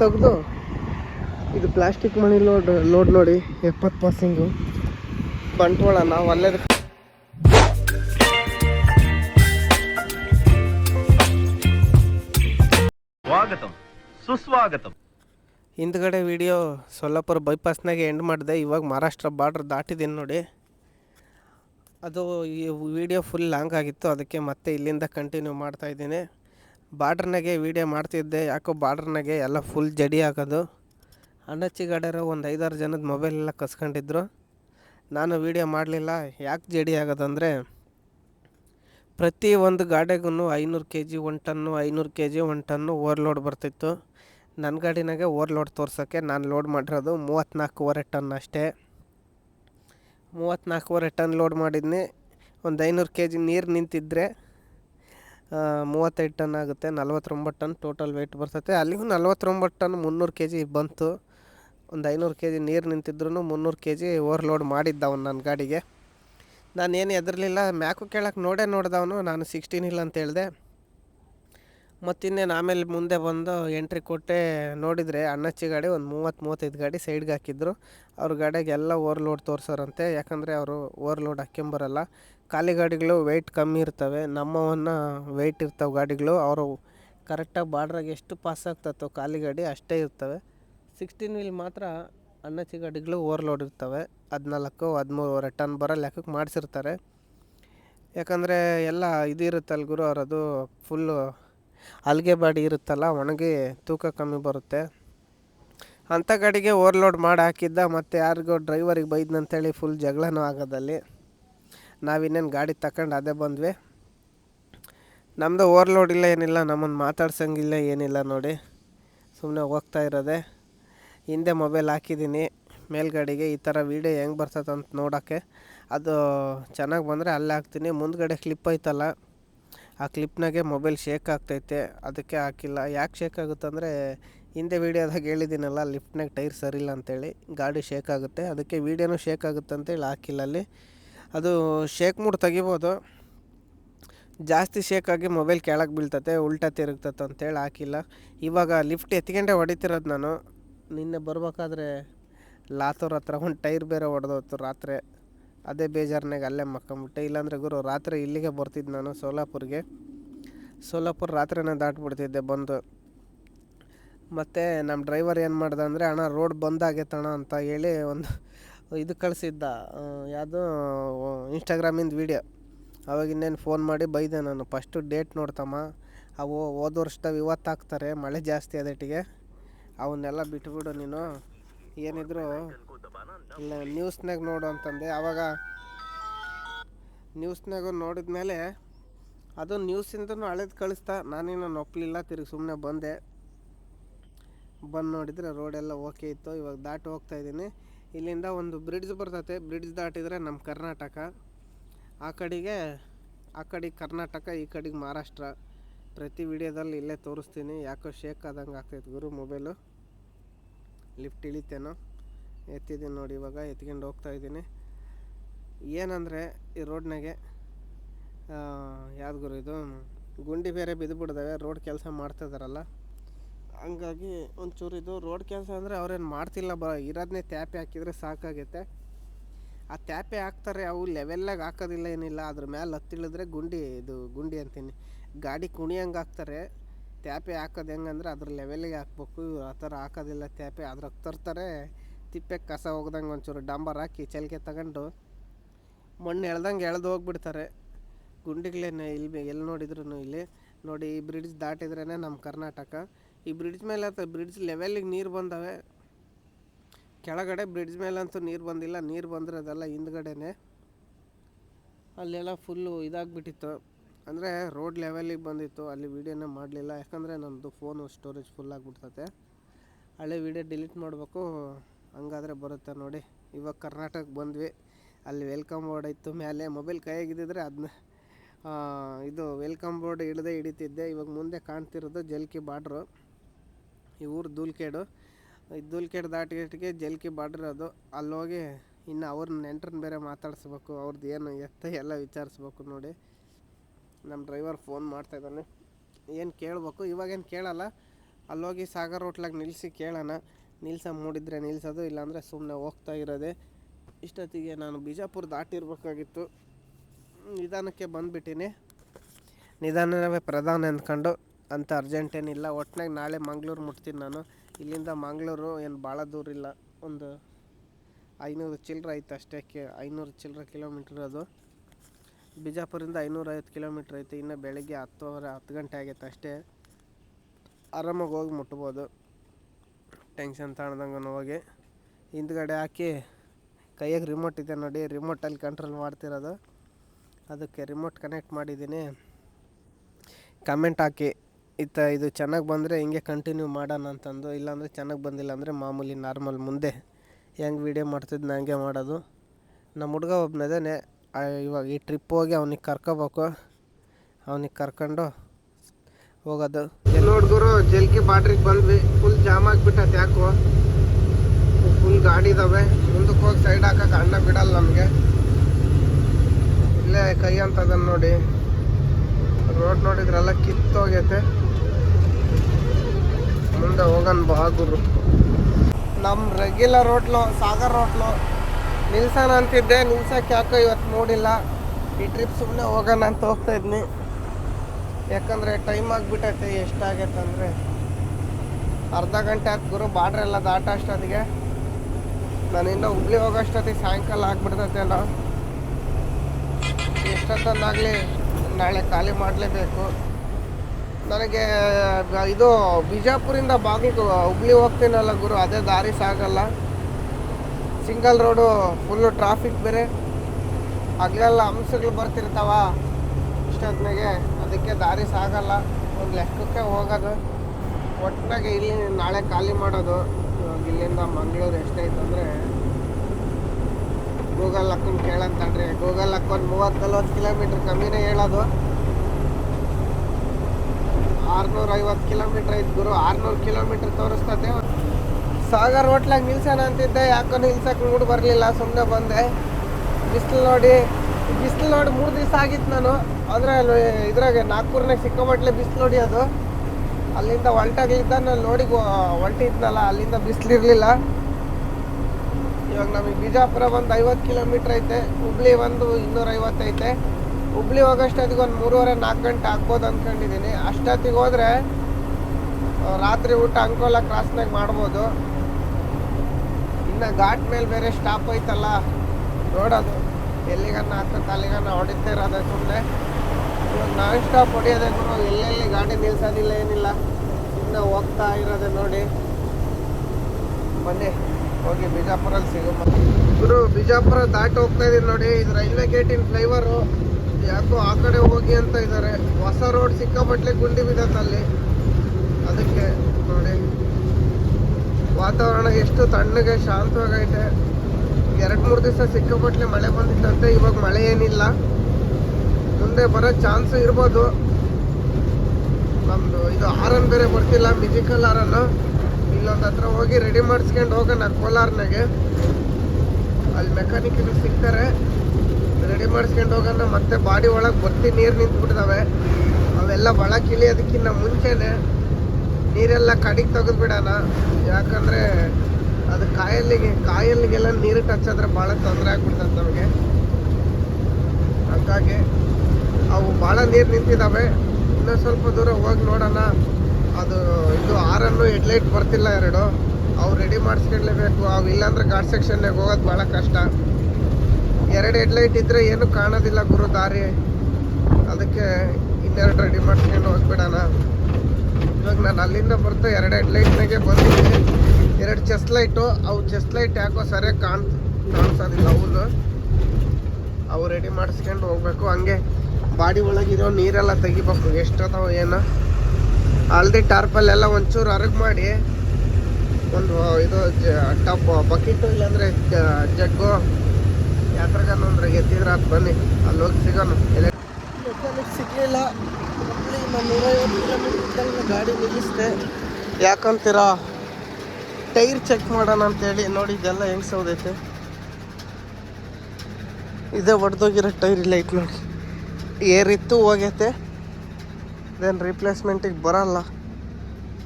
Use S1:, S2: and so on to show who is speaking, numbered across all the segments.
S1: ತೆಗೆದು ಇದು ಪ್ಲಾಸ್ಟಿಕ್ ಮಣಿ load load ನೋಡಿ ಎಪ್ಪತ್ತು ಪಾಸಿಂಗು ಬಂಟ್ವಾಳ ನಾವು ಅಲ್ಲೇ
S2: ಸುಸ್ವಾಗತ.
S1: ಹಿಂದ್ಗಡೆ ವಿಡಿಯೋ ಸೊಲ್ಲಾಪುರ ಬೈಪಾಸ್ನಾಗೆ ಎಂಡ್ ಮಾಡಿದೆ. ಇವಾಗ ಮಹಾರಾಷ್ಟ್ರ ಬಾರ್ಡ್ರ್ ದಾಟಿದ್ದೀನಿ ನೋಡಿ. ಅದು ಈ ವಿಡಿಯೋ ಫುಲ್ ಲಾಂಗ್ ಆಗಿತ್ತು. ಅದಕ್ಕೆ ಮತ್ತೆ ಇಲ್ಲಿಂದ ಕಂಟಿನ್ಯೂ ಮಾಡ್ತಾ ಇದ್ದೀನಿ. ಬಾರ್ಡ್ರ್ನಾಗೆ ವೀಡಿಯೋ ಮಾಡ್ತಿದ್ದೆ. ಯಾಕೋ ಬಾರ್ಡ್ರ್ನಾಗೆ ಎಲ್ಲ ಫುಲ್ ಜಡಿ ಆಗೋದು ಅಣ್ಣಚ್ಚಿಗಾಡ್ಯಾರ ಒಂದು ಐದಾರು ಜನದ ಮೊಬೈಲ್ ಎಲ್ಲ ಕಸ್ಕೊಂಡಿದ್ರು. ನಾನು ವೀಡಿಯೋ ಮಾಡಲಿಲ್ಲ. ಯಾಕೆ ಜಡಿ ಆಗೋದಂದರೆ ಪ್ರತಿ ಒಂದು ಗಾಡಿಗೂ ಐನೂರು ಕೆ ಜಿ ಒನ್ ಟನ್ನು ಐನೂರು K G one ton overload ಬರ್ತಿತ್ತು. ನನ್ನ ಗಾಡಿನಾಗೆ ಓವರ್ಲೋಡ್ ತೋರ್ಸೋಕ್ಕೆ ನಾನು ಲೋಡ್ ಮಾಡಿರೋದು ಮೂವತ್ತ್ನಾಲ್ಕೂವರೆ ಟನ್ ಅಷ್ಟೇ. ಮೂವತ್ತ್ನಾಲ್ಕೂವರೆ ಟನ್ ಲೋಡ್ ಮಾಡಿದ್ನಿ. ಒಂದು ಐನೂರು ಕೆ ಜಿ ನೀರು ನಿಂತಿದ್ದರೆ ಮೂವತ್ತೈದು ಟನ್ ಆಗುತ್ತೆ, ನಲ್ವತ್ತೊಂಬತ್ತು ಟನ್ ಟೋಟಲ್ ವೆಯ್ಟ್ ಬರ್ತೈತೆ. ಅಲ್ಲಿಗೂ ನಲ್ವತ್ತೊಂಬತ್ತು ಟನ್ ಮುನ್ನೂರು ಕೆ ಜಿ ಬಂತು. ಒಂದು ಐನೂರು ಕೆ ಜಿ ನೀರು ನಿಂತಿದ್ರು ಮುನ್ನೂರು ಕೆ ಜಿ ಓವರ್ಲೋಡ್ ಮಾಡಿದ್ದ ಅವನು ನನ್ನ ಗಾಡಿಗೆ. ನಾನೇನು ಎದರಲಿಲ್ಲ ಮ್ಯಾಕು ಕೇಳಕ್ಕೆ ನೋಡೇ ನೋಡ್ದವನು, ನಾನು ಸಿಕ್ಸ್ಟೀನ್ ಇಲ್ಲ ಅಂತ ಹೇಳಿದೆ. ಮತ್ತಿನ್ನೇನು ಆಮೇಲೆ ಮುಂದೆ ಬಂದು ಎಂಟ್ರಿ ಕೊಟ್ಟೆ ನೋಡಿದರೆ ಅಣ್ಣಚ್ಚಿ ಗಾಡಿ ಒಂದು ಮೂವತ್ತು ಮೂವತ್ತೈದು ಗಾಡಿ ಸೈಡ್ಗೆ ಹಾಕಿದ್ರು. ಅವ್ರ ಗಾಡಿಗೆ ಎಲ್ಲ ಓವರ್ಲೋಡ್ ತೋರ್ಸೋರಂತೆ, ಯಾಕಂದರೆ ಅವರು ಓವರ್ಲೋಡ್ ಹಾಕ್ಕೊಂಬರಲ್ಲ ಖಾಲಿ ಗಾಡಿಗಳು ವೆಯ್ಟ್ ಕಮ್ಮಿ ಇರ್ತವೆ. ನಮ್ಮವನ್ನ ವೆಯ್ಟ್ ಇರ್ತವೆ ಗಾಡಿಗಳು. ಅವರು ಕರೆಕ್ಟಾಗಿ ಬಾರ್ಡ್ರಾಗೆ ಎಷ್ಟು ಪಾಸ್ ಆಗ್ತತ್ತೋ ಖಾಲಿ ಗಾಡಿ ಅಷ್ಟೇ ಇರ್ತವೆ. ಸಿಕ್ಸ್ಟೀನ್ ವೀಲ್ ಮಾತ್ರ ಅಣ್ಣಚ್ಚಿ ಗಾಡಿಗಳು ಓವರ್ಲೋಡ್ ಇರ್ತವೆ. ಹದಿನಾಲ್ಕು, ಹದಿಮೂರುವರೆ ಟನ್ ಬರೋ ಲೆಕ್ಕಕ್ಕೆ ಮಾಡಿಸಿರ್ತಾರೆ. ಯಾಕಂದರೆ ಎಲ್ಲ ಇದು ಇರುತ್ತಲ್ಲ ಗುರು ಅವರದು ಫುಲ್ಲು ಅಲ್ಗೆ ಬಾಡಿ ಇರುತ್ತಲ್ಲ, ಒಣಗಿ ತೂಕ ಕಮ್ಮಿ ಬರುತ್ತೆ. ಅಂಥ ಗಾಡಿಗೆ ಓವರ್ಲೋಡ್ ಮಾಡಿ ಹಾಕಿದ್ದ ಮತ್ತು ಯಾರಿಗೋ ಡ್ರೈವರಿಗೆ ಬೈದ್ನಂತೇಳಿ ಫುಲ್ ಜಗಳನೂ ಆಗೋದಲ್ಲಿ. ನಾವಿನ್ನೇನು ಗಾಡಿ ತಗೊಂಡು ಅದೇ ಬಂದ್ವಿ. ನಮ್ಮದು ಓವರ್ಲೋಡ್ ಇಲ್ಲ, ಏನಿಲ್ಲ ನಮ್ಮನ್ನು ಮಾತಾಡ್ಸಂಗಿಲ್ಲ, ಏನಿಲ್ಲ ನೋಡಿ. ಸುಮ್ಮನೆ ಹೋಗ್ತಾ ಇರೋದೆ. ಹಿಂದೆ ಮೊಬೈಲ್ ಹಾಕಿದ್ದೀನಿ. ಮೇಲ್ಗಡೆಗೆ ಈ ಥರ ವೀಡಿಯೋ ಹೆಂಗೆ ಬರ್ತದೆ ಅಂತ ನೋಡೋಕ್ಕೆ. ಅದು ಚೆನ್ನಾಗಿ ಬಂದರೆ ಅಲ್ಲೇ ಹಾಕ್ತೀನಿ. ಮುಂದ್ಗಡೆ ಕ್ಲಿಪ್ ಐತಲ್ಲ, ಆ ಕ್ಲಿಪ್ನಾಗೆ ಮೊಬೈಲ್ ಶೇಕ್ ಆಗ್ತೈತೆ. ಅದಕ್ಕೆ ಹಾಕಿಲ್ಲ. ಯಾಕೆ ಶೇಕ್ ಆಗುತ್ತಂದರೆ ಹಿಂದೆ ವೀಡಿಯೋದಾಗ ಹೇಳಿದ್ದೀನಲ್ಲ ಲಿಫ್ಟ್ನಾಗ ಟೈರ್ ಸರಿಲ್ಲ ಅಂತೇಳಿ. ಗಾಡಿ ಶೇಕ್ ಆಗುತ್ತೆ. ಅದಕ್ಕೆ ವೀಡಿಯೋನು ಶೇಕ್ ಆಗುತ್ತೆ ಅಂತೇಳಿ ಹಾಕಿಲ್ಲ ಅಲ್ಲಿ. ಅದು ಶೇಕ್ ಮೂಡ್ ತೆಗಿಬೋದು. ಜಾಸ್ತಿ ಶೇಕ್ ಆಗಿ ಮೊಬೈಲ್ ಕೆಳಗೆ ಬೀಳ್ತತೆ, ಉಲ್ಟಾ ತಿರುಗ್ತತೆ ಅಂತೇಳಿ ಹಾಕಿಲ್ಲ. ಇವಾಗ ಲಿಫ್ಟ್ ಎತ್ಕೊಂಡೆ ಹೊಡಿತಿರೋದು ನಾನು. ನಿನ್ನೆ ಬರ್ಬೇಕಾದ್ರೆ ಲಾತೂರ್ ಹತ್ರ ಒಂದು ಟೈರ್ ಬೇರೆ ಹೊಡೆದೋತು ರಾತ್ರಿ. ಅದೇ ಬೇಜಾರ್ನಾಗ ಅಲ್ಲೇ ಮಕ್ಕಂಬಿಟ್ಟೆ. ಇಲ್ಲಾಂದರೆ ಗುರು, ರಾತ್ರಿ ಇಲ್ಲಿಗೆ ಬರ್ತಿದ್ದೆ ನಾನು ಸೋಲಾಪುರ್ಗೆ. ಸೋಲಾಪುರ ರಾತ್ರಿನೇ ದಾಟ್ಬಿಡ್ತಿದ್ದೆ ಬಂದು. ಮತ್ತು ನಮ್ಮ ಡ್ರೈವರ್ ಏನು ಮಾಡ್ದೆ ಅಂದರೆ, ಅಣ್ಣ ರೋಡ್ ಬಂದಾಗೈತಣ್ಣ ಅಂತ ಹೇಳಿ ಒಂದು ಇದು ಕಳಿಸಿದ್ದ ಯಾವುದು ಇನ್ಸ್ಟಾಗ್ರಾಮಿಂದ ವೀಡಿಯೋ ಅವಾಗ ಇನ್ನೇನು ಫೋನ್ ಮಾಡಿ ಬೈದೆ ನಾನು. ಫಸ್ಟು ಡೇಟ್ ನೋಡ್ತಮ್ಮ. ಅವು ಹೋದ ವರ್ಷದವು ಇವತ್ತು ಹಾಕ್ತಾರೆ, ಮಳೆ ಜಾಸ್ತಿ ಅದಟ್ಟಿಗೆ ಅವನ್ನೆಲ್ಲ ಬಿಟ್ಬಿಡು ನೀನು. ಏನಿದ್ರು ಇಲ್ಲ ನ್ಯೂಸ್ನಾಗ ನೋಡು ಅಂತಂದೆ. ಆವಾಗ ನ್ಯೂಸ್ನಾಗ ನೋಡಿದ್ಮೇಲೆ ಅದು ನ್ಯೂಸಿಂದನೂ ಹಳೇದು ಕಳಿಸ್ತಾ. ನಾನೇನು ಒಪ್ಪಲಿಲ್ಲ ತಿರುಗಿ ಸುಮ್ಮನೆ ಬಂದೆ. ಬಂದು ನೋಡಿದರೆ ರೋಡೆಲ್ಲ ಓಕೆ ಇತ್ತು. ಇವಾಗ ದಾಟಿ ಹೋಗ್ತಾ ಇದ್ದೀನಿ ಇಲ್ಲಿಂದ ಒಂದು ಬ್ರಿಡ್ಜ್ ಬರ್ತೈತೆ. ಬ್ರಿಡ್ಜ್ ದಾಟಿದರೆ ನಮ್ಮ ಕರ್ನಾಟಕ. ಆ ಕಡೆಗೆ ಆ ಕಡೆಗೆ ಕರ್ನಾಟಕ, ಈ ಕಡೆಗೆ ಮಹಾರಾಷ್ಟ್ರ. ಪ್ರತಿ ವಿಡಿಯೋದಲ್ಲಿ ಇಲ್ಲೇ ತೋರಿಸ್ತೀನಿ. ಯಾಕೋ ಶೇಕ್ ಆದಂಗೆ ಆಗ್ತೈತೆ ಗುರು ಮೊಬೈಲು ಲಿಫ್ಟ್ ಇಳಿತೇನೋ. ಎತ್ತಿದ್ದೀನಿ ನೋಡಿ ಇವಾಗ, ಎತ್ಕೊಂಡು ಹೋಗ್ತಾ ಇದ್ದೀನಿ. ಏನಂದರೆ, ಈ ರೋಡ್ನಾಗೆ ಯಾವ್ದು ಗುರು ಇದು? ಗುಂಡಿ ಬೇರೆ ಬಿದ್ದುಬಿಡ್ದವೆ ರೋಡ್ ಕೆಲಸ ಮಾಡ್ತಿದಾರಲ್ಲ ಹಂಗಾಗಿ ಒಂಚೂರು ಇದು ರೋಡ್ ಕೆಲಸ ಅಂದರೆ ಅವ್ರೇನು ಮಾಡ್ತಿಲ್ಲ ಬ ಇರೋದನ್ನೇ ತ್ಯಾಪೆ ಹಾಕಿದರೆ ಸಾಕಾಗುತ್ತೆ ಆ ತ್ಯಾಪೆ ಹಾಕ್ತಾರೆ, ಅವು ಲೆವೆಲ್ಲಾಗಿ ಹಾಕೋದಿಲ್ಲ ಏನಿಲ್ಲ, ಅದ್ರ ಮೇಲೆ ಹತ್ತಿಳಿದ್ರೆ ಗುಂಡಿ, ಇದು ಗುಂಡಿ ಅಂತೀನಿ. ಗಾಡಿ ಕುಣಿಯಂಗೆ ಹಾಕ್ತಾರೆ, ತ್ಯಾಪೆ ಹಾಕೋದು ಹೆಂಗಂದ್ರೆ ಅದ್ರ ಲೆವೆಲ್ಗೆ ಹಾಕ್ಬೇಕು ಆ ಥರ ಹಾಕೋದಿಲ್ಲ ತ್ಯಾಪೆ, ಅದ್ರಾಗ ತರ್ತಾರೆ. ತಿಪ್ಪೆ ಕಸ ಹೋಗ್ದಂಗೆ ಒಂಚೂರು ಡಂಬರ್ ಹಾಕಿ ಚಲಿಕೆ ತಗೊಂಡು ಮಣ್ಣು ಎಳ್ದಂಗೆ ಎಳ್ದು ಹೋಗ್ಬಿಡ್ತಾರೆ. ಗುಂಡಿಗಳೇನೆ ಇಲ್ಲಿ ಎಲ್ಲಿ ನೋಡಿದ್ರು ಇಲ್ಲಿ. ನೋಡಿ, ಈ ಬ್ರಿಡ್ಜ್ ದಾಟಿದ್ರೇ ನಮ್ಮ ಕರ್ನಾಟಕ. ಈ ಬ್ರಿಡ್ಜ್ ಮೇಲೆ ಆತ ಬ್ರಿಡ್ಜ್ ಲೆವೆಲ್ಲಿಗೆ ನೀರು ಬಂದವೆ. ಕೆಳಗಡೆ ಬ್ರಿಡ್ಜ್ ಮೇಲಂತೂ ನೀರು ಬಂದಿಲ್ಲ. ನೀರು ಬಂದರೆ ಅದೆಲ್ಲ ಹಿಂದ್ಗಡೆನೆ. ಅಲ್ಲೆಲ್ಲ ಫುಲ್ಲು ಇದಾಗ್ಬಿಟ್ಟಿತ್ತು. ಅಂದರೆ ರೋಡ್ ಲೆವೆಲಿಗೆ ಬಂದಿತ್ತು. ಅಲ್ಲಿ ವೀಡಿಯೋನೇ ಮಾಡಲಿಲ್ಲ. ಯಾಕಂದರೆ ನಮ್ಮದು ಫೋನು ಸ್ಟೋರೇಜ್ ಫುಲ್ ಆಗಿಬಿಡ್ತತೆ. ಹಳೆ ವೀಡಿಯೋ ಡಿಲೀಟ್ ಮಾಡಬೇಕು. ಹಂಗಾದರೆ ಬರುತ್ತೆ ನೋಡಿ. ಇವಾಗ ಕರ್ನಾಟಕಕ್ಕೆ ಬಂದ್ವಿ. ಅಲ್ಲಿ ವೆಲ್ಕಮ್ ಬೋರ್ಡ್ ಇತ್ತು ಮೇಲೆ ಮೊಬೈಲ್ ಕೈಯಾಗಿದ್ದಿದ್ರೆ ಅದನ್ನ ಇದು ವೆಲ್ಕಮ್ ಬೋರ್ಡ್ ಹಿಡ್ದೇ ಹಿಡಿತಿದ್ದೆ. ಇವಾಗ ಮುಂದೆ ಕಾಣ್ತಿರೋದು ಜಲ್ಕಿ ಬಾರ್ಡ್ರು ಈ ಊರು ದೂಲ್ಕೇಡು ಈ ದೂಲ್ಕೇಡು ದಾಟಿಗೆ ಜಲ್ಕಿ ಬಾರ್ಡ್ರ್ ಅದು. ಅಲ್ಲಿ ಹೋಗಿ ಇನ್ನು ಅವ್ರ ನೆಂಟ್ರನ್ನ ಬೇರೆ ಮಾತಾಡಿಸ್ಬೇಕು ಅವ್ರದ್ದು ಏನು ಎತ್ತ ಎಲ್ಲ ವಿಚಾರಿಸ್ಬೇಕು ನೋಡಿ. ನಮ್ಮ ಡ್ರೈವರ್ ಫೋನ್ ಮಾಡ್ತಾಯಿದ್ದಾನೆ ಏನು ಕೇಳಬೇಕು? ಇವಾಗೇನು ಕೇಳಲ್ಲ. ಅಲ್ಲೋಗಿ ಸಾಗರ್ ಹೋಟ್ಲಾಗ ನಿಲ್ಲಿಸಿ ಕೇಳೋಣ. ನಿಲ್ಸ ಮೂಡಿದ್ರೆ ನಿಲ್ಸೋದು, ಇಲ್ಲಾಂದರೆ ಸುಮ್ಮನೆ ಹೋಗ್ತಾ ಇರೋದೆ. ಇಷ್ಟೊತ್ತಿಗೆ ನಾನು ಬಿಜಾಪುರ ದಾಟಿರ್ಬೇಕಾಗಿತ್ತು. ನಿಧಾನಕ್ಕೆ ಬಂದುಬಿಟ್ಟಿನಿ. ನಿಧಾನವೇ ಪ್ರಧಾನ ಅಂದ್ಕೊಂಡು ಅಂತ ಅರ್ಜೆಂಟ್ ಏನಿಲ್ಲ. ಒಟ್ಟಿನಾಗ ನಾಳೆ ಮಂಗ್ಳೂರು ಮುಟ್ತೀನಿ ನಾನು. ಇಲ್ಲಿಂದ ಮಂಗಳೂರು ಏನು ಭಾಳ ದೂರ ಇಲ್ಲ. ಒಂದು ಐನೂರು ಚಿಲ್ಲರೆ ಐತೆ ಅಷ್ಟೇ ಕೆ, ಐನೂರು ಚಿಲ್ಲರೆ ಕಿಲೋಮೀಟ್ರ್ ಅದು. ಬಿಜಾಪುರಿಂದ ಐನೂರೈವತ್ತು ಕಿಲೋಮೀಟ್ರ್ ಐತೆ. ಇನ್ನು ಬೆಳಗ್ಗೆ ಹತ್ತುವರೆ, ಹತ್ತು ಗಂಟೆ ಆಗೈತೆ ಅಷ್ಟೇ. ಆರಾಮಾಗಿ ಹೋಗಿ ಮುಟ್ಬೋದು. ಟೆನ್ಷನ್ ತಗೊಳ್ದಂಗೆ ಹೋಗಿ. ಹಿಂದ್ಗಡೆ ಹಾಕಿ ಕೈಯಾಗೆ ರಿಮೋಟ್ ಇದೆ ನೋಡಿ. ರಿಮೋಟಲ್ಲಿ ಕಂಟ್ರೋಲ್ ಮಾಡ್ತಿರೋದು. ಅದಕ್ಕೆ ರಿಮೋಟ್ ಕನೆಕ್ಟ್ ಮಾಡಿದ್ದೀನಿ. ಕಮೆಂಟ್ ಹಾಕಿ. ಇತ್ತ ಇದು ಚೆನ್ನಾಗಿ ಬಂದರೆ ಹಿಂಗೆ ಕಂಟಿನ್ಯೂ ಮಾಡೋಣ ಅಂತಂದು, ಇಲ್ಲಾಂದರೆ ಚೆನ್ನಾಗಿ ಬಂದಿಲ್ಲ ಅಂದರೆ ಮಾಮೂಲಿ ನಾರ್ಮಲ್ ಮುಂದೆ ಹೆಂಗೆ ವೀಡಿಯೋ ಮಾಡ್ತಿದ್ನ ಹಂಗೆ ಮಾಡೋದು. ನಮ್ಮ ಹುಡುಗ ಒಬ್ಬನದೇನೆ ಇವಾಗ ಈ ಟ್ರಿಪ್ ಹೋಗಿ ಅವ್ನಿಗೆ ಕರ್ಕೋಬೇಕು. ಅವನಿಗೆ ಕರ್ಕೊಂಡು ಹೋಗೋದು. ಹುಡುಗರು ಜಲ್ಕಿ ಬಾಡ್ರಿಗೆ ಬಂದ್ವಿ ಫುಲ್ ಜಾಮ್ ಆಗಿಬಿಟ್ಟೈತೆ ಯಾಕೋ. ಫುಲ್ ಗಾಡಿ ಇದಾವೆ. ಮುಂದಕ್ಕೆ ಹೋಗಿ ಸೈಡ್ ಹಾಕಕ್ಕೆ ಅಣ್ಣ ಬಿಡಲ್ಲ ನಮಗೆ. ಇಲ್ಲೇ ಕೈ ಅಂತದನ್ನು ನೋಡಿ. ರೋಡ್ ನೋಡಿದ್ರೆಲ್ಲ ಕಿತ್ತೋಗೈತೆ. ಮುಂದೆ ಹೋಗೋಣ ಬಾಗುರು ನಮ್ಮ ರೆಗ್ಯುಲರ್ ಹೋಟ್ಲು, ಸಾಗರ್ ಹೋಟ್ಲು. ನಿಲ್ಸೋಣ ಅಂತಿದ್ದೆ, ನಿಲ್ಸಕ್ಕೆ ಯಾಕೋ ಇವತ್ತು ನೋಡಿಲ್ಲ. ಈ ಟ್ರಿಪ್ ಸುಮ್ಮನೆ ಹೋಗೋಣ ಅಂತ ಹೋಗ್ತಾ ಇದ್ನಿ. ಯಾಕಂದರೆ ಟೈಮ್ ಆಗಿಬಿಟ್ಟೈತೆ ಎಷ್ಟಾಗೈತಂದರೆ ಅರ್ಧ ಗಂಟೆ ಆಗ್ತಿರು ಗುರು ಬಾರ್ಡ್ರ್ ಎಲ್ಲ ದಾಟ ಅಷ್ಟೊತ್ತಿಗೆ ನಾನು ಇನ್ನೂ ಹುಬ್ಳಿ ಹೋಗೋಷ್ಟೊತ್ತಿಗೆ ಸಾಯಂಕಾಲ ಆಗಿಬಿಡ್ತೈತೆ ಆಗ್ಬಿಡ್ತೈತೇನೋ ಎಷ್ಟೊತ್ತಂದಾಗಲಿ ನಾಳೆ ಖಾಲಿ ಮಾಡಲೇಬೇಕು. ನನಗೆ ಇದು ಬಿಜಾಪುರಿಂದ ಬಾಗಿಲು, ಹುಬ್ಳಿ ಹೋಗ್ತೀನಲ್ಲ ಗುರು, ಅದೇ ದಾರಿ ಸಾಗಲ್ಲ. ಸಿಂಗಲ್ ರೋಡು ಫುಲ್ಲು ಟ್ರಾಫಿಕ್ ಬೇರೆ. ಹಗಲೆಲ್ಲ ಅಂಶಗಳು ಬರ್ತಿರ್ತಾವ ಇಷ್ಟೊತ್ತಿನಾಗೆ ಅದಕ್ಕೆ ದಾರಿ ಸಾಗಲ್ಲ. ಒಂದು ಲೆಕ್ಕಕ್ಕೆ ಹೋಗೋದು. ಒಟ್ಟಿನಾಗೆ ಇಲ್ಲಿ ನಾಳೆ ಖಾಲಿ ಮಾಡೋದು. ಇಲ್ಲಿಂದ ಮಂಗಳೂರು ಎಷ್ಟೈತೆ ಅಂದರೆ ಗೂಗಲ್ ಹಾಕೊಂಡು ಕೇಳಂತಣ್ರಿ ಗೂಗಲ್ ಹಾಕೊಂಡು ಮೂವತ್ತು ನಲ್ವತ್ತು ಕಿಲೋಮೀಟ್ರ್ ಕಮ್ಮಿನೇ ಹೇಳೋದು. ಆರ್ನೂರ ಐವತ್ತು ಕಿಲೋಮೀಟ್ರ್ ಐತೆ ಗುರು. ಆರ್ನೂರು ಕಿಲೋಮೀಟ್ರ್ ತೋರಿಸ್ತದೆ ಸಾಗರ್ ಹೋಟ್ಲಾಗ ನಿಲ್ಸೋಣ ಅಂತಿದ್ದೆ. ಯಾಕೋ ನಿಲ್ಸಕ್ಕೆ ಮೂಡ್ ಬರಲಿಲ್ಲ ಸುಮ್ಮನೆ ಬಂದೆ. ಬಿಸಿಲು ನೋಡಿ ಬಿಸಿಲು ನೋಡಿ ಮೂರು ದಿವಸ ಆಗಿತ್ತು ನಾನು. ಅಂದರೆ ಇದ್ರಾಗೆ ನಾಗ್ಪುರ್ನಾಗ ಸಿಕ್ಕಾಪಟ್ಲೆ ಬಿಸಿಲು ನೋಡಿ ಅದು. ಅಲ್ಲಿಂದ ಹೊಲ್ಟಾಗ್ಲಿದ್ದ ನಾನು ನೋಡಿ ಹೊಲ್ಟಿದ್ನಲ್ಲ, ಅಲ್ಲಿಂದ ಬಿಸಿಲಿರಲಿಲ್ಲ ಇವಾಗ ನಮಗೆ ಬಿಜಾಪುರ ಒಂದು ಐವತ್ತು ಕಿಲೋಮೀಟ್ರ್ ಐತೆ. ಹುಬ್ಳಿ ಒಂದು ಇನ್ನೂರೈವತ್ತು ಐತೆ ಹುಬ್ಳಿ ಹೋಗೋಷ್ಟೊತ್ತಿಗೆ ಒಂದು ಮೂರುವರೆ, ನಾಲ್ಕು ಗಂಟೆ ಆಗ್ಬೋದು ಅಂದ್ಕೊಂಡಿದ್ದೀನಿ ಅಷ್ಟೊತ್ತಿಗೆ ಹೋದರೆ ರಾತ್ರಿ ಊಟ ಅಂಕೋಲ ಕ್ರಾಸ್ನಾಗ ಮಾಡ್ಬೋದು. ಇನ್ನು ಘಾಟ್ ಮೇಲೆ ಬೇರೆ ಸ್ಟಾಪ್ ಐತಲ್ಲ, ನೋಡೋದು. ಎಲ್ಲಿಗನ್ನ ಹತ್ತತ್ತು ಅಲ್ಲಿಗನ್ನ ಹೊಡಿತಾ ಇರೋದೆ ಸುಮ್ಮನೆ ಇವಾಗ ನಾನ್ ಸ್ಟಾಪ್ ಹೊಡಿಯೋದೆ ಗುರು, ಎಲ್ಲೆಲ್ಲಿ ಗಾಡಿ ನಿಲ್ಸೋದಿಲ್ಲ, ಏನಿಲ್ಲ. ಇನ್ನು ಹೋಗ್ತಾ ಇರೋದೆ ನೋಡಿ. ಬನ್ನಿ, ಹೋಗಿ ಬಿಜಾಪುರಲ್ಲಿ ಸಿಗೋ. ಗುರು, ಬಿಜಾಪುರ ದಾಟಿ ಹೋಗ್ತಾ ಇದ್ದೀನಿ ನೋಡಿ. ಇದು ರೈಲ್ವೆ ಗೇಟಿನ ಫ್ಲೈವರು ಯಾಕೋ ಆ ಕಡೆ ಹೋಗಿ ಅಂತ ಇದ್ದಾರೆ ಹೊಸ ರೋಡ್ ಸಿಕ್ಕಾಪಟ್ಲೆ ಗುಂಡಿ ಬಿದ್ದತ್ತೆ ಅಲ್ಲಿ ಅದಕ್ಕೆ ನೋಡಿ. ವಾತಾವರಣ ಎಷ್ಟು ತಣ್ಣಗೆ ಶಾಂತವಾಗೈತೆ. ಎರಡು ಮೂರು ದಿವಸ ಸಿಕ್ಕಾಪಟ್ಲೆ ಮಳೆ ಬಂದಿತ್ತಂತೆ. ಇವಾಗ ಮಳೆ ಏನಿಲ್ಲ. ಮುಂದೆ ಬರೋ ಚಾನ್ಸು ಇರ್ಬೋದು. ನಮ್ಮದು ಇದು ಆರನ್ ಬೇರೆ ಬರ್ತಿಲ್ಲ, ಮ್ಯೂಸಿಕಲ್ ಆರನ್ನು ಇಲ್ಲೊಂದು ಹತ್ರ ಹೋಗಿ ರೆಡಿ ಮಾಡಿಸ್ಕೊಂಡು ಹೋಗೋಣ ಕೋಲಾರ್ನಾಗೆ. ಅಲ್ಲಿ ಮೆಕ್ಯಾನಿಕ್ ಸಿಗ್ತಾರೆ. ರೆಡಿ ಮಾಡಿಸ್ಕೊಂಡು ಹೋಗೋಣ. ಮತ್ತೆ ಬಾಡಿ ಒಳಗೆ ಬರ್ತಿ ನೀರು ನಿಂತು ನಿಂತ್ಬಿಡ್ತವೆ. ಅವೆಲ್ಲ ಒಳಗೆ ಇಳಿಯೋದಕ್ಕಿಂತ ಮುಂಚೆನೆ ನೀರೆಲ್ಲ ಕಡಿಗೆ ತೆಗೆದ್ಬಿಡೋಣ ಯಾಕಂದರೆ ಅದು ಕಾಯಲ್ಲಿಗೆ, ಕಾಯಲ್ಲಿಗೆಲ್ಲ ನೀರು ಟಚ್ ಆದ್ರೆ ಭಾಳ ತೊಂದರೆ ಆಗ್ಬಿಡ್ತದೆ ನಮಗೆ. ಹಾಗಾಗಿ ಅವು ಭಾಳ ನೀರು ನಿಂತಿದ್ದಾವೆ ಇನ್ನೂ ಸ್ವಲ್ಪ ದೂರ ಹೋಗಿ ನೋಡೋಣ. ಅದು ಇದು ಆರನ್ನು ಹೆಡ್ಲೈಟ್ ಬರ್ತಿಲ್ಲ ಎರಡು. ಅವು ರೆಡಿ ಮಾಡಿಸ್ಕೊಳ್ಲೇಬೇಕು ಅವು ಇಲ್ಲಾಂದ್ರೆ ಘಾಟ್ ಸೆಕ್ಷನ್ನಾಗ ಹೋಗೋದು ಭಾಳ ಕಷ್ಟ. ಎರಡು ಹೆಡ್ ಲೈಟ್ ಇದ್ದರೆ ಏನು ಕಾಣೋದಿಲ್ಲ ಗುರು ದಾರಿ. ಅದಕ್ಕೆ ಇನ್ನೆರಡು ರೆಡಿ ಮಾಡ್ಕೊಂಡು ಹೋಗ್ಬಿಡೋಣ. ಇವಾಗ ನಾನು ಅಲ್ಲಿಂದ ಬರ್ತಾ ಎರಡು ಹೆಡ್ ಹೆಡ್ಲೈಟ್ನಾಗೆ ಬಂದಿದ್ದೆ ಎರಡು ಚೆಸ್ಟ್ ಲೈಟು, ಅವು ಚೆಸ್ಟ್ ಲೈಟ್ ಯಾಕೋ ಸರಿಯಾಗಿ ಕಾಣ್, ಕಾಣಿಸೋದಿಲ್ಲ ಅವನು ಅವು ರೆಡಿ ಮಾಡಿಸ್ಕೊಂಡು ಹೋಗ್ಬೇಕು. ಹಂಗೆ ಬಾಡಿ ಒಳಗಿರೋ ನೀರೆಲ್ಲ ತೆಗಿಬೇಕು. ಎಷ್ಟು ಅದಾವ ಏನು. ಹಳದಿ ಟಾರ್ಪಲ್ಲೆಲ್ಲ ಒಂಚೂರು ಅರಗ್ ಮಾಡಿ ಒಂದು ಇದು ಟಪ್ ಬಕೆಟು ಇಲ್ಲಾಂದರೆ ಜಗ್ಗು. ಯಾತ್ರಾಗನ ಅಂದ್ರೆ ಎತ್ತಿದ್ರೆ ಅದು ಬನ್ನಿ. ಅಲ್ಲಿ ಹೋಗಿ ಸಿಗೋಣ. ಸಿಗಲಿಲ್ಲ. ನೂರೈವತ್ತು ಕಿಲೋಮೀಟರ್ ಗಾಡಿ ನಿಲ್ಲಿಸಿದೆ. ಯಾಕಂತೀರಾ? ಟೈರ್ ಚೆಕ್ ಮಾಡೋಣ ಅಂತೇಳಿ ನೋಡಿ ಇದೆಲ್ಲ ಹೆಂಗೆ ಸೌದೈತೆ? ಇದೇ ಒಡ್ದೋಗಿರೋ ಟೈರ್ ಇಲ್ಲ ಐತೆ ನೋಡಿ. ಏರಿತ್ತು ಹೋಗೈತೆ. ದೆನ್ ರಿಪ್ಲೇಸ್ಮೆಂಟಿಗೆ ಬರಲ್ಲ.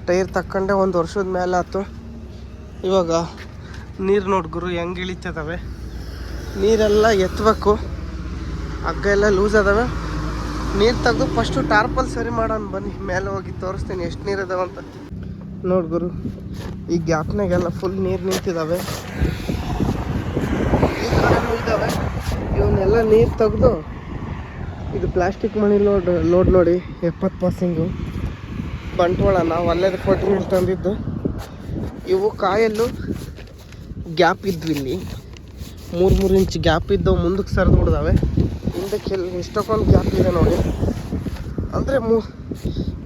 S1: ಟೈರ್ ತಕ್ಕಂಡೆ ಒಂದು ವರ್ಷದ ಮೇಲೆ ಆಯ್ತು ಇವಾಗ ನೀರು ನೋಡಿ ಗುರು ಹೆಂಗೆ ಇಳಿತದವೆ? ನೀರೆಲ್ಲ ಎತ್ತಬೇಕು ಹಗ್ಗ ಎಲ್ಲ ಲೂಸ್ ಅದಾವೆ. ನೀರು ತೆಗೆದು ಫಸ್ಟು ಟಾರ್ಪಲ್ ಸರಿ ಮಾಡೋಣ ಬನ್ನಿ. ಮೇಲೆ ಹೋಗಿ ತೋರಿಸ್ತೀನಿ ಎಷ್ಟು ನೀರು ಇದಾವೆ ಅಂತ. ಗುರು, ಈ ಗ್ಯಾಪ್ನಾಗೆಲ್ಲ ಫುಲ್ ನೀರು ನಿಂತಿದ್ದಾವೆ ಈ ಇದ್ದಾವೆ ಇವನ್ನೆಲ್ಲ ನೀರು ತೆಗೆದು, ಇದು ಪ್ಲಾಸ್ಟಿಕ್ ಮಣಿ ಲೋಡ್ ಲೋಡ್ ನೋಡಿ ಎಪ್ಪತ್ತು ಪರ್ಸೆಂಟು ಬಂಟ್ವಾಳ, ನಾವು ಅಲ್ಲೇದು ಕೋಟಿಂಗ್ ತಂದಿದ್ದು ಇವು ಕಾಯಲ್ಲು ಗ್ಯಾಪ್ ಇದ್ವಿ ಇಲ್ಲಿ. ಮೂರು ಮೂರು ಇಂಚ್ ಗ್ಯಾಪ್ ಇದ್ದವು ಮುಂದಕ್ಕೆ ಸರಿದು ಬಿಡ್ದಾವೆ. ಹಿಂದಕ್ಕೆ ಎಲ್ಲಿ ಗ್ಯಾಪ್ ಇದೆ ನೋಡಿ. ಅಂದರೆ ಮು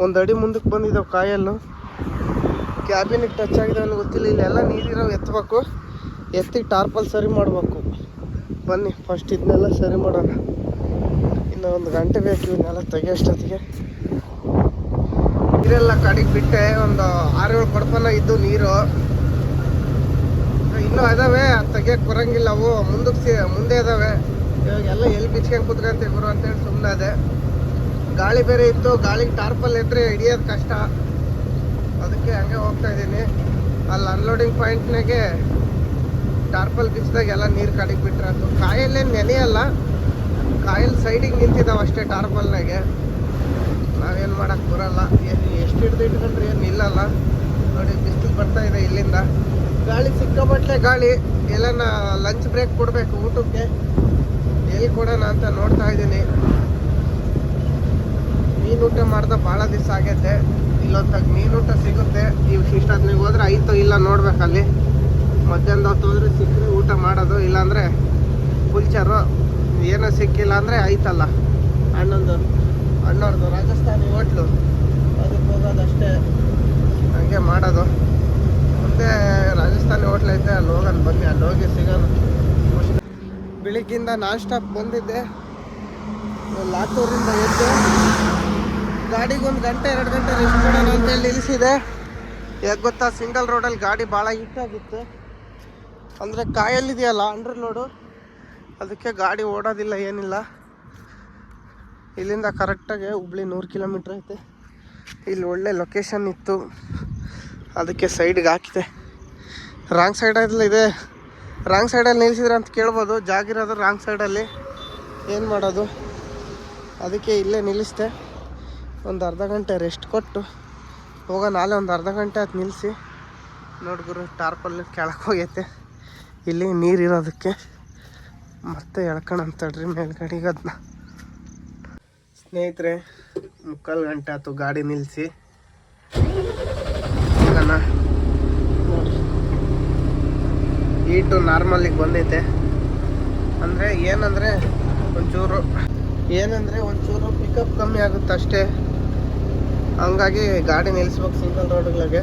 S1: ಒಂದು ಅಡಿ ಮುಂದಕ್ಕೆ ಬಂದಿದ್ದಾವೆ ಕಾಯಲ್ಲು. ಕ್ಯಾಬಿನಿಗೆ ಟಚ್ ಆಗಿದೆ ಅನ್ನೋ ಗೊತ್ತಿಲ್ಲ. ಇಲ್ಲೆಲ್ಲ ನೀರಿರೋ ಎತ್ತಬೇಕು ಎತ್ತಿ ಟಾರ್ಪಲ್ ಸರಿ ಮಾಡಬೇಕು. ಬನ್ನಿ ಫಸ್ಟ್ ಇದನ್ನೆಲ್ಲ ಸರಿ ಮಾಡೋಣ. ಇನ್ನು ಒಂದು ಗಂಟೆ ಬೇಕು ಇವನ್ನೆಲ್ಲ ತೆಗಿಯೋಷ್ಟೊತ್ತಿಗೆ ನೀರೆಲ್ಲ ಕಡೆಗೆ ಬಿಟ್ಟೆ. ಒಂದು ಆರು ಏಳು ಕೊಡಪನ ಇದ್ದು ನೀರು. ಇನ್ನೂ ಅದಾವೆ ತೆಗಿಯಕ್ಕೆ ಬರಂಗಿಲ್ಲ ಅವು. ಮುಂದಕ್ಕೆ ಮುಂದೆ ಮುಂದೆ ಇವಾಗ ಎಲ್ಲ ಎಲ್ಲಿ ಬಿಚ್ಕೊಂಡು ಕುತ್ಕೊಂತೀವಿ ಗುರು ಅಂತೇಳಿ ಸುಮ್ಮನೆ ಅದೇ. ಗಾಳಿ ಬೇರೆ ಇತ್ತು, ಗಾಳಿಗೆ ಟಾರ್ಪಲ್ ಇದ್ರೆ ಹಿಡಿಯೋದು ಕಷ್ಟ. ಅದಕ್ಕೆ ಹಂಗೆ ಹೋಗ್ತಾ ಇದ್ದೀನಿ. ಅಲ್ಲಿ ಅನ್ಲೋಡಿಂಗ್ ಪಾಯಿಂಟ್ನಾಗೆ ಟಾರ್ಪಲ್ ಬಿಚ್ಚಿದಾಗ ಎಲ್ಲ ನೀರು ಕಡಿಗೆ ಬಿಟ್ರೆ ಅದು. ಕಾಯಲ್ಲೇನು ನೆನೆಯಲ್ಲ ಕಾಯಲ್ ಸೈಡಿಗೆ ನಿಂತಿದ್ದಾವೆ ಅಷ್ಟೇ ಟಾರ್ಪಲ್ನಾಗೆ ನಾವೇನು ಮಾಡೋಕ್ಕೆ ಬರಲ್ಲ. ಎಷ್ಟು ಹಿಡ್ದು ಇಟ್ಕೊಂಡ್ರೆ ಏನು ಇಲ್ಲಲ್ಲ. ನೋಡಿ, ಬಿಸಿಲು ಬರ್ತಾ ಇದೆ ಇಲ್ಲಿಂದ. ಗಾಳಿ ಸಿಕ್ಕಾಪಟ್ಟೆ ಗಾಳಿ. ಎಲ್ಲನ ಲಂಚ್ ಬ್ರೇಕ್ ಕೊಡಬೇಕು ಊಟಕ್ಕೆ. ಎಲ್ಲಿ ಕೊಡೋಣ ಅಂತ ನೋಡ್ತಾ ಇದ್ದೀನಿ. ಮೀನು ಊಟ ಮಾಡ್ದ ಭಾಳ ದಿವಸ ಆಗೈತೆ. ಇಲ್ಲೊಂದಾಗ ಮೀನು ಊಟ ಸಿಗುತ್ತೆ ನೀವು ಇಷ್ಟೊತ್ತಿಗೆ ಹೋದ್ರೆ ಆಯಿತು ಇಲ್ಲ ನೋಡ್ಬೇಕಲ್ಲಿ. ಮಧ್ಯಾಹ್ನದ ಹೊತ್ತು ಹೋದ್ರೆ ಸಿಕ್ಕರೆ ಊಟ ಮಾಡೋದು ಇಲ್ಲಾಂದರೆ ಪುಲ್ಚರು ಏನೋ ಸಿಕ್ಕಿಲ್ಲ ಅಂದರೆ ಆಯ್ತಲ್ಲ ಅಣ್ಣಂದು ಅಣ್ಣವ್ರದ್ದು ರಾಜಸ್ಥಾನಿ ಹೋಟ್ಲು. ಅದಕ್ಕೆ ಹೋಗೋದಷ್ಟೇ. ಹಂಗೆ ಮಾಡೋದು ಮುಂದೆ ರಾಜಸ್ಥಾನಿ ಹೋಟ್ಲ್ ಐತೆ ಅಲ್ಲಿ ಹೋಗಿ ಸಿಗೋಣ ಬೆಳಿಗ್ಗಿಂದ ನಾನ್ ಸ್ಟಾಪ್ ಬಂದಿದ್ದೆ ಲಾತೂರಿಂದ ಎದ್ದು ಗಾಡಿಗೆ ಒಂದು ಗಂಟೆ, ಎರಡು ಗಂಟೆ ರೆಸ್ಟ್ ಮಾಡೋಣ ಅಂತೇಳಿ ನಿಲ್ಲಿಸಿದೆ. ಯಾಕೆ ಗೊತ್ತಾ ಸಿಂಗಲ್ ರೋಡಲ್ಲಿ ಗಾಡಿ ಭಾಳ ಹಿಟ್ಟಾಗಿತ್ತು ಅಂದರೆ ಕಾಯಲ್ಲಿದೆಯಲ್ಲ ಅಂಡರ್ ಲೋಡು ಅದಕ್ಕೆ ಗಾಡಿ ಓಡೋದಿಲ್ಲ, ಏನಿಲ್ಲ. ಇಲ್ಲಿಂದ ಕರೆಕ್ಟಾಗಿ ಹುಬ್ಳಿ ನೂರು ಕಿಲೋಮೀಟ್ರ್ ಐತೆ. ಇಲ್ಲಿ ಒಳ್ಳೆ ಲೊಕೇಶನ್ ಇತ್ತು. ಅದಕ್ಕೆ ಸೈಡ್ಗೆ ಹಾಕಿದೆ. ರಾಂಗ್ ಸೈಡಲ್ಲಿ ಇದೆ. ರಾಂಗ್ ಸೈಡಲ್ಲಿ ನಿಲ್ಸಿದ್ರೆ ಅಂತ ಕೇಳ್ಬೋದು. ಜಾಗಿರೋದು ರಾಂಗ್ ಸೈಡಲ್ಲಿ ಏನು ಮಾಡೋದು? ಅದಕ್ಕೆ ಇಲ್ಲೇ ನಿಲ್ಲಿಸ್ದೆ. ಒಂದು ಅರ್ಧ ಗಂಟೆ ರೆಸ್ಟ್ ಕೊಟ್ಟು ಹೋಗೋ ನಾಳೆ ಒಂದು ಅರ್ಧ ಗಂಟೆ ಅದು ನಿಲ್ಲಿಸಿ ನೋಡ್ಗುರು ಟಾರ್ಪಲ್ಲಿ ಕೆಳಕ್ಕೆ ಹೋಗೈತೆ. ಇಲ್ಲಿ ನೀರು ಇರೋದಕ್ಕೆ. ಮತ್ತೆ ಎಳ್ಕೊಂಡು ರೀ ಮೇಲ್ಗಡೆಗೆ ಅದನ್ನ ಸ್ನೇಹಿತರೆ, ಮುಕ್ಕಾಲು ಗಂಟೆ ಆಯ್ತು ಗಾಡಿ ನಿಲ್ಲಿಸಿ ನೋಡಿ ಈಟು ನಾರ್ಮಲಿಗೆ ಬಂದೈತೆ. ಅಂದರೆ ಏನಂದರೆ ಒಂಚೂರು ಏನಂದರೆ ಒಂಚೂರು ಪಿಕಪ್ ಕಮ್ಮಿ ಆಗುತ್ತೆ ಅಷ್ಟೇ. ಹಂಗಾಗಿ ಗಾಡಿ ನಿಲ್ಲಿಸ್ಬೇಕು ಸಿಂಗಲ್ ರೋಡ್ಗಳಿಗೆ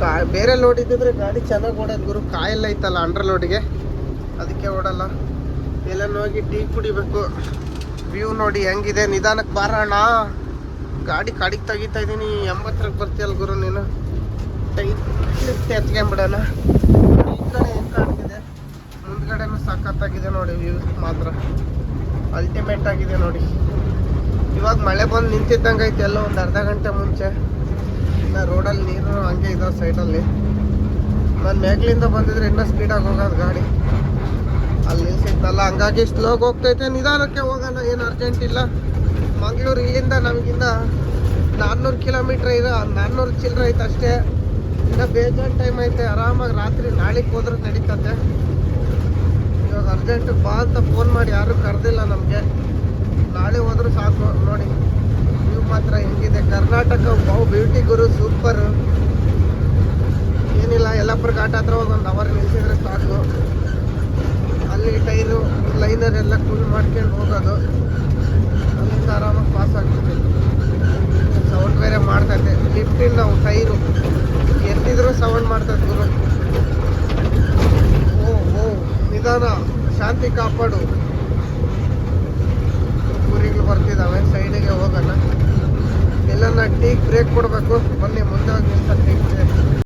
S1: ಕಾ, ಬೇರೆ ಲೋಡ್ ಇದ್ದಿದ್ರೆ ಗಾಡಿ ಚೆನ್ನಾಗಿ ಓಡೋದು ಗುರು. ಕಾಯೆಲ್ಲ ಐತಲ್ಲ ಅಂಡರ್ ಲೋಡಿಗೆ ಅದಕ್ಕೆ ಓಡಲ್ಲ. ಎಲ್ಲನೂ ಹೋಗಿ ಟೀ ಕುಡಿಬೇಕು. ವ್ಯೂ ನೋಡಿ ಹೆಂಗಿದೆ. ನಿಧಾನಕ್ಕೆ ಬಾರೋಣ ಗಾಡಿ ಕಡಿಗೆ ತೆಗಿತಾ ಇದ್ದೀನಿ ಎಂಬತ್ತರಕ್ಕೆ ಬರ್ತೀಯಲ್ಲ ಗುರು ನೀನು. ಟೈಟ್ ಎತ್ಕೊಂಬಿಡೋಣ. ಈ ಕಡೆ ಏನು ಕಾಣ್ತಿದೆ? ಮುಂದ್ಗಡೆನೂ ಸಖತ್ತಾಗಿದೆ ನೋಡಿ ವ್ಯೂಸ್ ಮಾತ್ರ. ಅಲ್ಟಿಮೇಟ್ ಆಗಿದೆ ನೋಡಿ. ಇವಾಗ ಮಳೆ ಬಂದು ನಿಂತಿದ್ದಂಗೆ ಐತೆ, ಎಲ್ಲ ಒಂದು ಅರ್ಧ ಗಂಟೆ ಮುಂಚೆ. ಇನ್ನು ರೋಡಲ್ಲಿ ನೀರು ಹಂಗೆ ಇದಾವೆ ಸೈಡಲ್ಲಿ ನಾನು ಮೇಗ್ಲಿಂದ ಬಂದಿದ್ರೆ ಇನ್ನೂ ಸ್ಪೀಡಾಗಿ ಹೋಗೋದು ಗಾಡಿ. ಅಲ್ಲಿ ನಿಲ್ಸಿತ್ತಲ್ಲ ಹಂಗಾಗಿ ಸ್ಲೋಗ್ ಹೋಗ್ತೈತೆ. ನಿಧಾನಕ್ಕೆ ಹೋಗೋಣ, ಏನು ಅರ್ಜೆಂಟ್ ಇಲ್ಲ. ಮಂಗಳೂರು ಇಲ್ಲಿಂದ ನಮಗಿಂದ ನಾನ್ನೂರು ಕಿಲೋಮೀಟ್ರ್ ಇರೋ ನಾನ್ನೂರು ಚಿಲ್ಲರೆ ಐತೆ ಅಷ್ಟೇ. ಇನ್ನು ಬೇಜಾನ್ ಟೈಮ್ ಐತೆ, ಆರಾಮಾಗಿ ರಾತ್ರಿ ನಾಳೆಗೆ ಹೋದ್ರೆ ನಡೀತತೆ. ಇವಾಗ ಅರ್ಜೆಂಟ್ ಬಾ ಅಂತ ಫೋನ್ ಮಾಡಿ ಯಾರು ಕರೆದಿಲ್ಲ ನಮಗೆ. ನಾಳೆ ಹೋದ್ರೆ ಸಾಕು, ನೋಡಿ. ನೀವು ಮಾತ್ರ ಹೆಂಗಿದೆ? ಕರ್ನಾಟಕ ಬಹು ಬ್ಯೂಟಿ ಗುರು ಸೂಪರ್ ಏನಿಲ್ಲ ಯಲ್ಲಾಪುರ ಘಾಟ್ ಹತ್ರ ಒಂದು ಅವರ್ ನಿಲ್ಸಿದ್ರೆ ಸಾಕು. ಅಲ್ಲಿ ಟೈರು ಲೈನರ್ ಎಲ್ಲ ಕೂಲ್ ಮಾಡ್ಕೊಂಡು ಹೋಗೋದು. ಅಲ್ಲಿಂದ ಆರಾಮಾಗಿ ಪಾಸ್ ಆಗ್ತದೆ. ಸೌಂಡ್ ಬೇರೆ ಮಾಡ್ತೈತೆ. ಲಿಫ್ಟಿಂದ ನಾವು ಟೈರು ಎತ್ತಿದ್ರು ಸೌಂಡ್ ಮಾಡ್ತದೆ ಗುರು. ಓ ನಿಧಾನ, ಶಾಂತಿ ಕಾಪಾಡು. ಊರಿಗೆ ಬರ್ತಿದ್ದಾವೆ ಸೈಡಿಗೆ ಹೋಗೋಣ. ನಾ ಟೀಕ್ ಬ್ರೇಕ್ ಕೊಡಬೇಕು. ಬನ್ನಿ, ಮುಂದೆ ಹೋಗಿ ಟೀಕ್ ಬ್ರೇಕ್